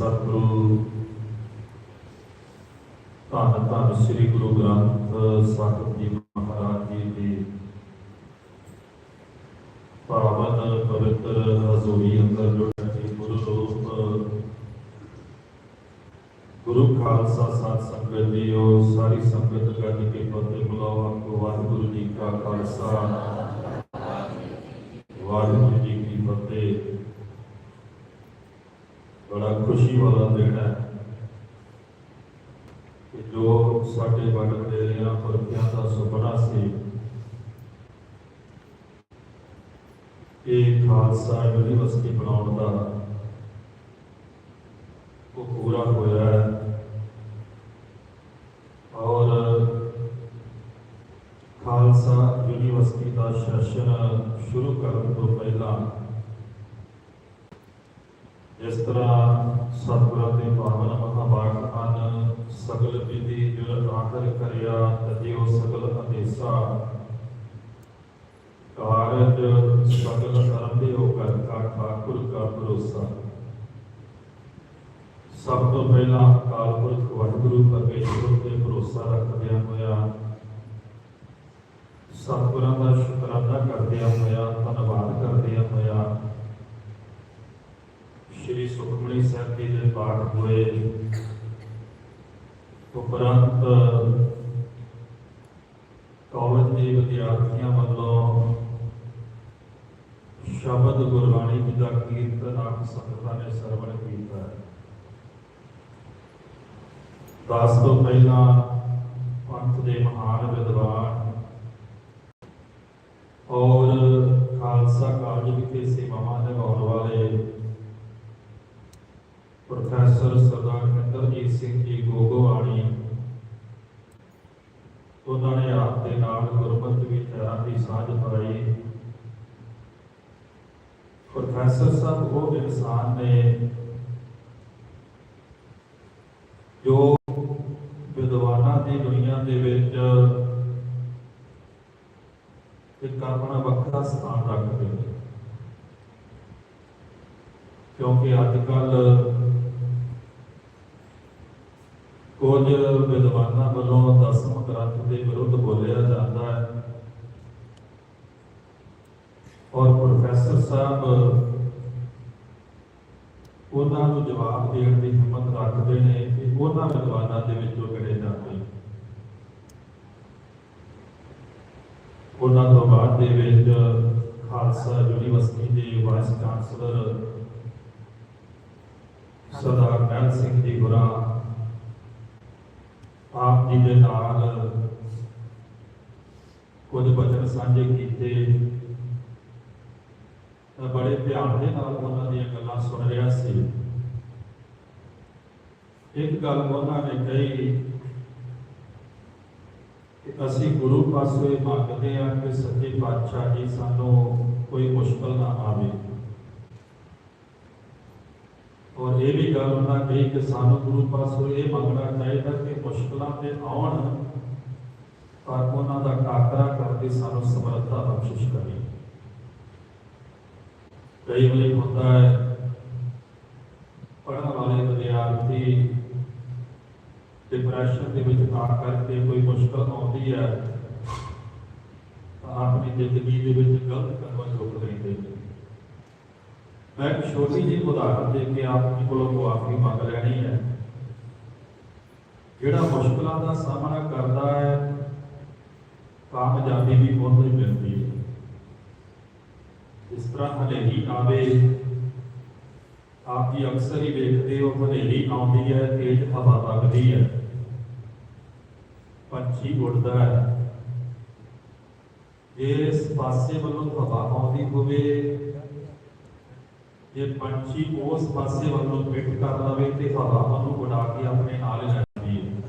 ਸਤਿਗੁਰੂ, ਧੰਨ ਧੰਨ ਸ੍ਰੀ ਗੁਰੂ ਗ੍ਰੰਥ ਸਾਹਿਬ ਜੀ ਮਹਾਰਾਜ ਜੀ ਦੀ ਪਾਵਨ, ਪਵਿੱਤਰ, ਹਜ਼ੂਰੀ ਅੰਦਰ ਜੋ ਗੁਰੂ ਰੂਪ ਗੁਰੂ ਖਾਲਸਾ ਸਾਧ ਸੰਗਤ ਜੀ ਉਹ ਸਾਰੀ ਸੰਗਤ ਗੱਜ ਕੇ ਫਤਿਹ ਬੁਲਾਓ। ਆਪਕੋ ਵਾਹਿਗੁਰੂ ਜੀ ਕਾ ਖਾਲਸਾ। ਵਾਹਿਗੁਰੂ ਜੀ ਕੀ ਫਤਿਹ ਬੜਾ ਖੁਸ਼ੀ ਵਾਲਾ ਦਿਨ ਹੈ। ਕਿ ਜੋ ਸਾਡੇ ਵੱਡ ਵਡੇਰਿਆਂ ਪੁਰਖਿਆਂ ਦਾ ਸੁਪਨਾ ਸੀ ਇਹ ਖਾਲਸਾ ਯੂਨੀਵਰਸਿਟੀ ਬਣਾਉਣ ਦਾ ਉਹ ਪੂਰਾ ਹੋਇਆ ਹੈ। ਔਰ ਖਾਲਸਾ ਯੂਨੀਵਰਸਿਟੀ ਦਾ ਸੈਸ਼ਨ ਸ਼ੁਰੂ ਕਰਨ ਤੋਂ ਪਹਿਲਾਂ ਜਿਸ ਤਰ੍ਹਾਂ ਸਗਲ ਵਿਧੀ ਜੁਰ ਆਖਰ ਕਰਿਆ ਤਜਿਓ ਸਗਲ ਆਦੇਸਾ ਕਾਰਜ ਸਗਲ ਕਰੰਦੇ ਹੋ ਕਰ ਕਾ ਠਾਕੁਰ ਕਾ ਭਰੋਸਾ। ਸਭ ਤੋਂ ਪਹਿਲਾਂ ਅਕਾਲ ਪੁਰਖ ਵਾਹਿਗੁਰੂ ਪਰਮੇਸ਼ਵਰ ਤੇ ਭਰੋਸਾ ਰੱਖਦਿਆਂ ਹੋਇਆ, ਸਤਿਗੁਰਾਂ ਦਾ ਸ਼ੁਕਰਾਨਾ ਕਰਦਿਆਂ ਹੋਇਆ, ਧੰਨਵਾਦ ਕਰਦਿਆਂ ਹੋਇਆ, ਸ਼੍ਰੀ ਸੁਖਮਨੀ ਸਾਹਿਬ ਜੀ ਦੇ ਪਾਠ ਹੋਏ ਉਪਰੰਤ, ਕਾਲਜ ਦੇ ਵਿਦਿਆਰਥੀਆਂ ਵੱਲੋਂ ਸ਼ਬਦ ਗੁਰਬਾਣੀ ਜੀ ਦਾ ਕੀਰਤਨ ਆਪ ਸੰਗਤਾਂ ਨੇ ਸਰਵਣ ਕੀਤਾ ਦਸ ਤੋਂ ਪਹਿਲਾਂ ਪੰਥ ਦੇ ਮਹਾਨ ਵਿਦਵਾਨ ਔਰ ਖਾਲਸਾ ਕਾਲਜ ਵਿਖੇ ਸੇਵਾਵਾਂ ਨਿਭਾਉਣ ਵਾਲੇ ਪ੍ਰੋਫੈਸਰ ਸਰਦਾਰ ਮਿੰਦਰਜੀਤ ਸਿੰਘ ਜੀ ਗੋਗੋਵਾਲੀ ਉਹਨਾਂ ਨੇ ਆਪ ਦੇ ਨਾਲ ਗੁਰਮਤਿ ਵਿਚਾਰਾਂ ਦੀ ਸਾਂਝ ਪਾਈ ਪ੍ਰੋਫੈਸਰ ਸਾਹਿਬ, ਉਹ ਇਨਸਾਨ ਨੇ ਜੋ ਵਿਦਵਾਨਾਂ ਦੀ ਦੁਨੀਆ ਦੇ ਵਿੱਚ ਇੱਕ ਆਪਣਾ ਵੱਖਰਾ ਸਥਾਨ ਰੱਖਦੇ ਨੇ ਕਿਉਂਕਿ ਅੱਜ ਕੱਲ੍ਹ ਕੁਝ ਵਿਦਵਾਨਾਂ ਵੱਲੋਂ ਦਸਮ ਗ੍ਰੰਥ ਦੇ ਵਿਰੁੱਧ ਬੋਲਿਆ ਜਾਂਦਾ ਹੈ। ਔਰ ਪ੍ਰੋਫੈਸਰ ਸਾਹਿਬ, ਉਹਨਾਂ ਨੂੰ ਜਵਾਬ ਦੇਣ ਦੀ ਹਿੰਮਤ ਰੱਖਦੇ ਨੇ ਕਿ ਉਹਨਾਂ ਵਿਦਵਾਨਾਂ ਦੇ ਵਿੱਚੋਂ ਕਿਹੜੇ ਜਾਂਦੇ ਉਹਨਾਂ ਤੋਂ ਬਾਅਦ ਦੇ ਵਿੱਚ ਖਾਲਸਾ ਯੂਨੀਵਰਸਿਟੀ ਦੇ ਵਾਈਸ ਚਾਂਸਲਰ ਸਰਦਾਰ ਮਹਿਲ ਸਿੰਘ ਜੀ ਜੀ ਦੇ ਨਾਲ ਕੁਝ ਬਚਨ ਸਾਂਝੇ ਕੀਤੇ। ਬੜੇ ਧਿਆਨ ਦੇ ਨਾਲ ਉਹਨਾਂ ਦੀਆਂ ਗੱਲਾਂ ਸੁਣ ਰਿਹਾ ਸੀ। ਇੱਕ ਗੱਲ ਉਹਨਾਂ ਨੇ ਕਹੀ ਕਿ ਅਸੀਂ ਗੁਰੂ ਪਾਸੋਂ ਮੰਗਦੇ ਹਾਂ ਕਿ ਸੱਚੇ ਪਾਤਸ਼ਾਹ ਜੀ ਸਾਨੂੰ ਕੋਈ ਮੁਸ਼ਕਲ ਨਾ ਆਵੇ। ਔਰ ਇਹ ਵੀ ਗੱਲ ਉਹਨਾਂ ਕਹੀ ਕਿ ਸਾਨੂੰ ਗੁਰੂ ਪਾਸੋਂ ਇਹ ਮੰਗਣਾ ਚਾਹੀਦਾ ਕਿ ਮੁਸ਼ਕਲਾਂ ਤੇ ਆਉਣ ਪਰ ਉਹਨਾਂ ਦਾ ਟਾਕਰਾ ਕਰਕੇ ਸਾਨੂੰ ਸਮਰੱਥਾ ਬਖਸ਼ਿਸ਼ ਕਰੇ। ਕਈ ਵਾਰੀ ਹੁੰਦਾ ਹੈ, ਪੜ੍ਹਨ ਵਾਲੇ ਵਿਦਿਆਰਥੀ ਡਿਪਰੈਸ਼ਨ ਦੇ ਵਿੱਚ ਆ ਕਰਕੇ ਕੋਈ ਮੁਸ਼ਕਲ ਆਉਂਦੀ ਹੈ ਆਪਣੀ ਜ਼ਿੰਦਗੀ ਦੇ ਵਿੱਚ ਗਲਤ ਕਦਮ ਮੈਂ ਇੱਕ ਛੋਟੀ ਜਿਹੀ ਉਦਾਹਰਨ ਦੇ ਕੇ ਆਪ ਜੀ ਕੋਲੋਂ ਮੁਆਫੀ ਮੰਗ ਲੈਣੀ ਹੈ ਜਿਹੜਾ ਮੁਸ਼ਕਲਾਂ ਦਾ ਸਾਹਮਣਾ ਕਰਦਾ ਹੈ ਕਾਮਯਾਬੀ ਵੀ ਬਹੁਤ ਹੀ ਮਿਲਦੀ ਹੈ ਇਸ ਤਰ੍ਹਾਂ ਹਨੇਰੀ ਆਵੇ ਆਪ ਜੀ ਅਕਸਰ ਹੀ ਵੇਖਦੇ ਹੋ ਹਨੇਰੀ ਆਉਂਦੀ ਹੈ ਤੇਜ਼ ਹਵਾ ਵਗਦੀ ਹੈ ਪੰਛੀ ਉੱਡਦਾ ਹੈ ਇਸ ਪਾਸੇ ਵੱਲੋਂ ਹਵਾ ਆਉਂਦੀ ਹੋਵੇ ਜੇ ਪੰਛੀ ਉਸ ਪਾਸੇ ਵੱਲੋਂ ਪਿੱਠ ਕਰ ਲਵੇ ਤੇ ਹਵਾ ਨੂੰ ਉਡਾ ਕੇ ਆਪਣੇ ਨਾਲ ਲੈ ਜਾਂਦੀ ਹੈ।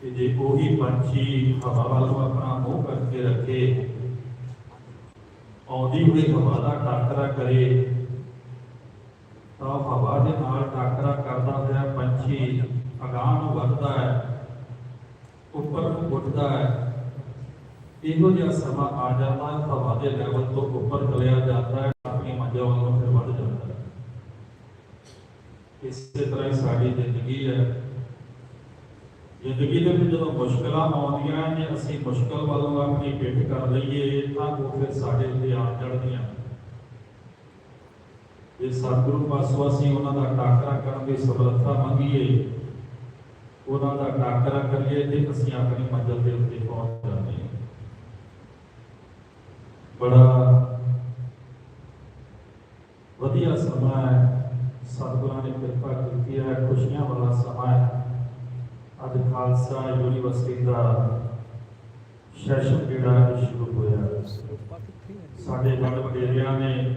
ਕਿ ਜੇ ਉਹੀ ਪੰਛੀ ਹਵਾ ਵੱਲੋਂ ਆਪਣਾ ਮੂੰਹ ਕਰਕੇ ਰੱਖੇ, ਆਉਂਦੀ ਹੋਈ ਹਵਾ ਦਾ ਟਾਕਰਾ ਕਰੇ, ਤਾਂ ਹਵਾ ਦੇ ਨਾਲ ਟਾਕਰਾ ਕਰਦਾ ਹੋਇਆ ਪੰਛੀ ਅਗਾਂਹ ਨੂੰ ਵੱਧਦਾ ਹੈ, ਉੱਪਰ ਨੂੰ ਉੱਠਦਾ ਹੈ। ਇਹੋ ਜਿਹਾ ਸਮਾਂ ਆ ਜਾਂਦਾ ਹੈ ਹਵਾ ਦੇ ਲੈਵਲ ਤੋਂ ਉੱਪਰ ਚਲਿਆ ਜਾਂਦਾ ਹੈ। ਇਸੇ ਤਰ੍ਹਾਂ ਹੀ ਸਾਡੀ ਜ਼ਿੰਦਗੀ ਹੈ। ਜ਼ਿੰਦਗੀ ਦੇ ਵਿੱਚ ਜਦੋਂ ਮੁਸ਼ਕਲਾਂ ਆਉਂਦੀਆਂ ਨੇ, ਅਸੀਂ ਮੁਸ਼ਕਲ ਵੱਲੋਂ ਆਪਣੀ ਪਿੱਠ ਕਰ ਲਈਏ, ਤਾਂ ਉਹ ਫਿਰ ਸਾਡੇ ਉੱਤੇ ਆ ਚੜਦੀਆਂ ਜੇ ਸਤਿਗੁਰੂ ਪਾਸੋਂ ਅਸੀਂ ਉਹਨਾਂ ਦਾ ਟਾਕਰਾ ਕਰਨ ਦੀ ਸਮਰੱਥਾ ਮੰਗੀਏ, ਉਹਨਾਂ ਦਾ ਟਾਕਰਾ ਕਰੀਏ, ਤੇ ਅਸੀਂ ਆਪਣੀ ਮੰਜ਼ਿਲ ਦੇ ਉੱਤੇ ਪਹੁੰਚ ਜਾਂਦੇ ਹਾਂ। ਬੜਾ ਵਧੀਆ ਸਮਾਂ ਹੈ ਸਤਿਗੁਰਾਂ ਨੇ ਕਿਰਪਾ ਕੀਤੀ ਹੈ ਖੁਸ਼ੀਆਂ ਵਾਲਾ ਸਮਾਂ ਹੈ ਅੱਜ ਖਾਲਸਾ ਯੂਨੀਵਰਸਿਟੀ ਦਾ ਸੈਸ਼ਨ ਜਿਹੜਾ ਹੈ ਸ਼ੁਰੂ ਹੋਇਆ ਸਾਡੇ ਵੱਡ ਵਡੇਰਿਆਂ ਨੇ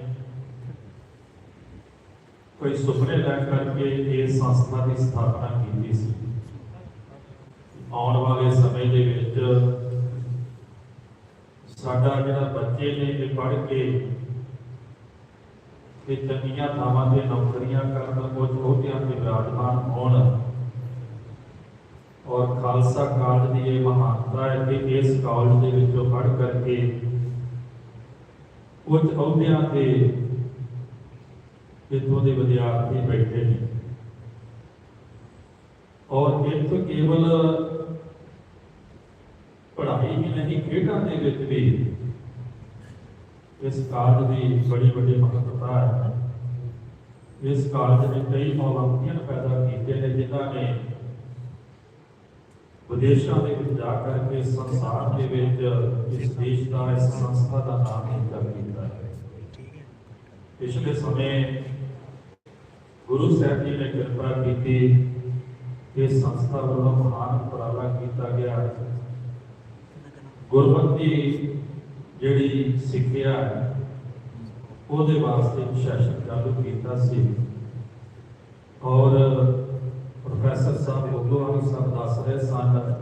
ਕੋਈ ਸੁਪਨੇ ਲੈ ਕਰਕੇ ਇਸ ਸੰਸਥਾ ਦੀ ਸਥਾਪਨਾ ਕੀਤੀ ਸੀ ਆਉਣ ਵਾਲੇ ਸਮੇਂ ਦੇ ਵਿੱਚ ਸਾਡਾ ਜਿਹੜਾ ਬੱਚੇ ਨੇ ਇਹ ਪੜ੍ਹ ਕੇ ਤੇ ਚੰਗੀਆਂ ਥਾਵਾਂ ਤੇ ਨੌਕਰੀਆਂ ਕਰਨ ਕੁਝ ਅਹੁਦਿਆਂ ਤੇ ਵਿਰਾਜਮਾਨ ਹੋਣ ਔਰ ਖਾਲਸਾ ਕਾਲਜ ਦੀ ਇਹ ਮਹਾਨਤਾ ਹੈ ਕਿ ਇਸ ਕਾਲਜ ਦੇ ਵਿੱਚੋਂ ਪੜ੍ਹ ਕਰਕੇ ਕੁਝ ਅਹੁਦਿਆਂ ਤੇ ਇੱਥੋਂ ਦੇ ਵਿਦਿਆਰਥੀ ਬੈਠੇ ਨੇ। ਔਰ ਇੱਥੇ ਕੇਵਲ ਪੜ੍ਹਾਈ ਹੀ ਨਹੀਂ, ਖੇਡਾਂ ਦੇ ਵਿੱਚ ਵੀ ਇਸ ਕਾਲਜ ਦੀ ਬੜੀ ਵੱਡੀ ਮਹੱਤਤਾ ਹੈ। ਇਸ ਕਾਲਜ ਨੇ ਕਈ ਓਲੰਪੀਅਨ ਪੈਦਾ ਕੀਤੇ ਨੇ, ਜਿਨ੍ਹਾਂ ਨੇ ਵਿਦੇਸ਼ਾਂ ਦੇ ਵਿੱਚ ਜਾ ਕਰਕੇ ਸੰਸਾਰ ਦੇ ਵਿੱਚ ਇਸ ਦੇਸ਼ ਦਾ ਇਸ ਸੰਸਥਾ ਦਾ ਨਾਮ ਉੱਚਾ ਕੀਤਾ ਹੈ ਪਿਛਲੇ ਸਮੇਂ ਗੁਰੂ ਸਾਹਿਬ ਜੀ ਨੇ ਕਿਰਪਾ ਕੀਤੀ ਇਸ ਸੰਸਥਾ ਵੱਲੋਂ ਮਹਾਨ ਉਪਰਾਲਾ ਕੀਤਾ ਗਿਆ ਗੁਰਮਤਿ ਜਿਹੜੀ ਸਿੱਖਿਆ ਹੈ ਉਹਦੇ ਵਾਸਤੇ ਇੱਕ ਸੈਸ਼ਨ ਚਾਲੂ ਕੀਤਾ ਸੀ ਔਰ ਪ੍ਰੋਫੈਸਰ ਸਾਹਿਬ ਸਾਹਿਬ ਦੱਸ ਰਹੇ ਸਨ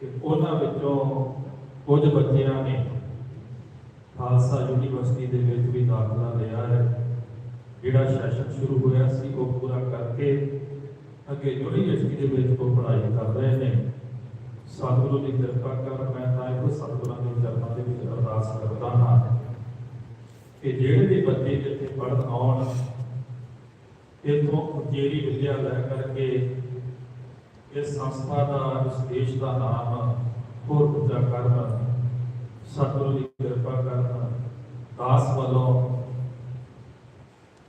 ਕਿ ਉਹਨਾਂ ਵਿੱਚੋਂ ਕੁਝ ਬੱਚਿਆਂ ਨੇ ਖਾਲਸਾ ਯੂਨੀਵਰਸਿਟੀ ਦੇ ਵਿੱਚ ਵੀ ਦਾਖਲਾ ਲਿਆ ਹੈ। ਜਿਹੜਾ ਸੈਸ਼ਨ ਸ਼ੁਰੂ ਹੋਇਆ ਸੀ, ਉਹ ਪੂਰਾ ਕਰਕੇ ਅੱਗੇ ਯੂਨੀਵਰਸਿਟੀ ਦੇ ਵਿੱਚ ਉਹ ਪੜ੍ਹਾਈ ਕਰ ਰਹੇ ਨੇ। ਸਤਿਗੁਰੂ ਦੀ ਕਿਰਪਾ ਕਰ ਮੈਂ ਤਾਂ ਇਹੋ ਸਤਿਗੁਰਾਂ ਦੇ ਚਰਨਾਂ ਦੇ ਵਿੱਚ ਅਰਦਾਸ ਕਰਦਾ ਹਾਂ ਕਿ ਜਿਹੜੇ ਵੀ ਬੱਚੇ ਇੱਥੇ ਪੜ੍ਹਨ ਆਉਣ, ਇਥੋਂ ਉਚੇਰੀ ਵਿਦਿਆ ਲੈ ਕਰਕੇ ਇਸ ਸੰਸਥਾ ਦਾ, ਇਸ ਦੇਸ਼ ਦਾ ਨਾਮ ਹੋਰ ਉੱਚਾ ਕਰਨ, ਸਤਿਗੁਰੂ ਦੀ ਕਿਰਪਾ ਕਰਨ, ਦਾਸ ਵੱਲੋਂ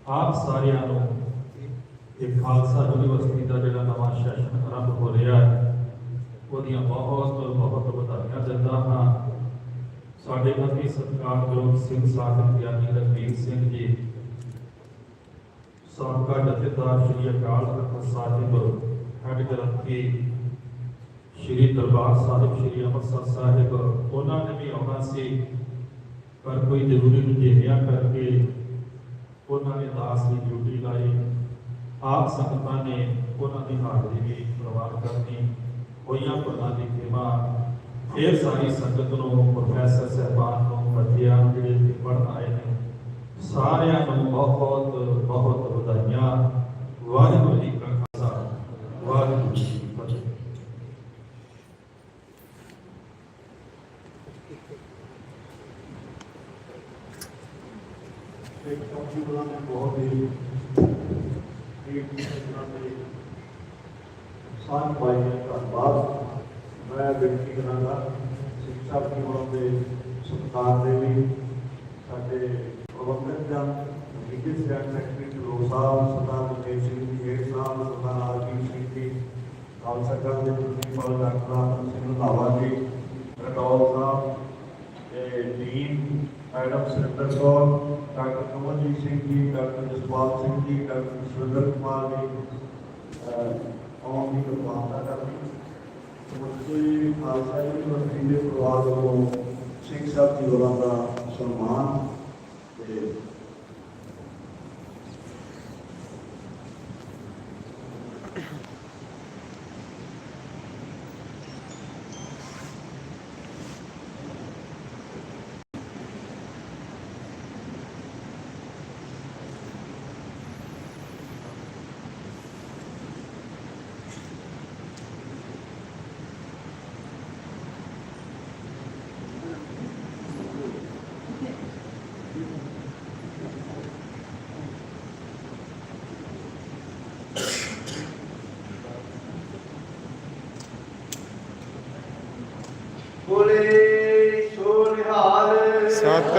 ਆਪ ਸਾਰਿਆਂ ਨੂੰ ਇਹ ਖਾਲਸਾ ਯੂਨੀਵਰਸਿਟੀ ਦਾ ਜਿਹੜਾ ਨਵਾਂ ਸੈਸ਼ਨ ਆਰੰਭ ਹੋ ਰਿਹਾ ਹੈ, ਉਹਦੀਆਂ ਬਹੁਤ ਬਹੁਤ ਵਧਾਈਆਂ ਦਿੰਦਾ ਹਾਂ। ਸਾਡੇ ਅਤੀ ਸਤਿਕਾਰਯੋਗ ਸਿੰਘ ਸਾਹਿਬ ਗਿਆਨੀ ਰਣਵੀਰ ਸਿੰਘ ਜੀ, ਸਾਬਕਾ ਜਥੇਦਾਰ ਸ਼੍ਰੀ ਅਕਾਲ ਤਖਤ ਸਾਹਿਬ ਹੈਡ ਗ੍ਰੰਥੀ ਸ਼੍ਰੀ ਦਰਬਾਰ ਸਾਹਿਬ, ਸ਼੍ਰੀ ਅੰਮ੍ਰਿਤਸਰ ਸਾਹਿਬ ਉਹਨਾਂ ਨੇ ਵੀ ਆਉਣਾ ਸੀ, ਪਰ ਕੋਈ ਜ਼ਰੂਰੀ ਰੁਝੇਵਿਆਂ ਕਰਕੇ ਉਹਨਾਂ ਨੇ ਦਾਸ ਦੀ ਡਿਊਟੀ ਲਾਈ। ਆਪ ਸੰਗਤਾਂ ਨੇ ਉਹਨਾਂ ਦੀ ਹਾਜ਼ਰੀ ਵੀ ਪ੍ਰਵਾਨ ਕਰਨੀ, ਹੋਈਆਂ ਭੁੱਲਾਂ ਦੀ ਖਿਮਾ ਇਹ ਸਾਰੀ ਸੰਗਤ ਨੂੰ, ਪ੍ਰੋਫੈਸਰ ਸਹਿਬਾਨ ਨੂੰ, ਬੱਚਿਆਂ ਨੂੰ ਜਿਹੜੇ ਇੱਥੇ ਪੜ੍ਹਨ ਆਏ ਨੇ, ਸਾਰਿਆਂ ਨੂੰ ਬਹੁਤ ਬਹੁਤ ਵਧਾਈਆਂ। ਵਾਹਿਗੁਰੂ ਜੀ ਕਾ ਖਾਲਸਾ ਵਾਹਿਗੁਰੂ ਜੀ ਕੀ ਫਤਿਹ ਇੱਕ ਨੇ ਬਹੁਤ ਹੀ ਇੱਕ ਤਰ੍ਹਾਂ ਦੇ ਸਾਨ ਪਾਈ ਧੰਨਵਾਦ। ਮੈਂ ਬੇਨਤੀ ਕਰਾਂਗਾ ਸਿੱਖਿਆ ਜੀਵਨ ਦੇ ਸਤਿਕਾਰ ਦੇ ਲਈ ਸਾਡੇ ਪ੍ਰਬੰਧਕ ਜਨ ਵਿਜੇ ਸੈਕਟਰੀ ਸੈਕਟਰੀ ਲੋਕ ਸਾਹਿਬ, Sardar Mukesh Singh ji head Sahib, Sardar RP Singh ji, Khalsa college ਦੇ ਪ੍ਰਿੰਸੀਪਲ ਡਾਕਟਰ ਸਿੰਘ ਰੰਧਾਵਾ ਜੀ ਰਟੌਲ ਸਾਹਿਬ, ਤੇ dean madam Surinder Kaur doctor Kamaljit Singh ji doctor Jaspal Singh ji doctor Surinder Kumar ji ਅਹ ਆਉਣ ਦੀ ਕਿਰਪਾਲਤਾ ਕਰਨੀ ਮੁੱਢਲੀ ਖਾਲਸਾ ਯੂਨੀਵਰਸਿਟੀ ਦੇ ਪਰਿਵਾਰ ਵੱਲੋਂ ਸਿੰਘ ਸਾਹਿਬ ਜੀ ਹੋਰਾਂ ਬੋਲੇ ਸੋ ਨਿਹਾਲ। ਸਤ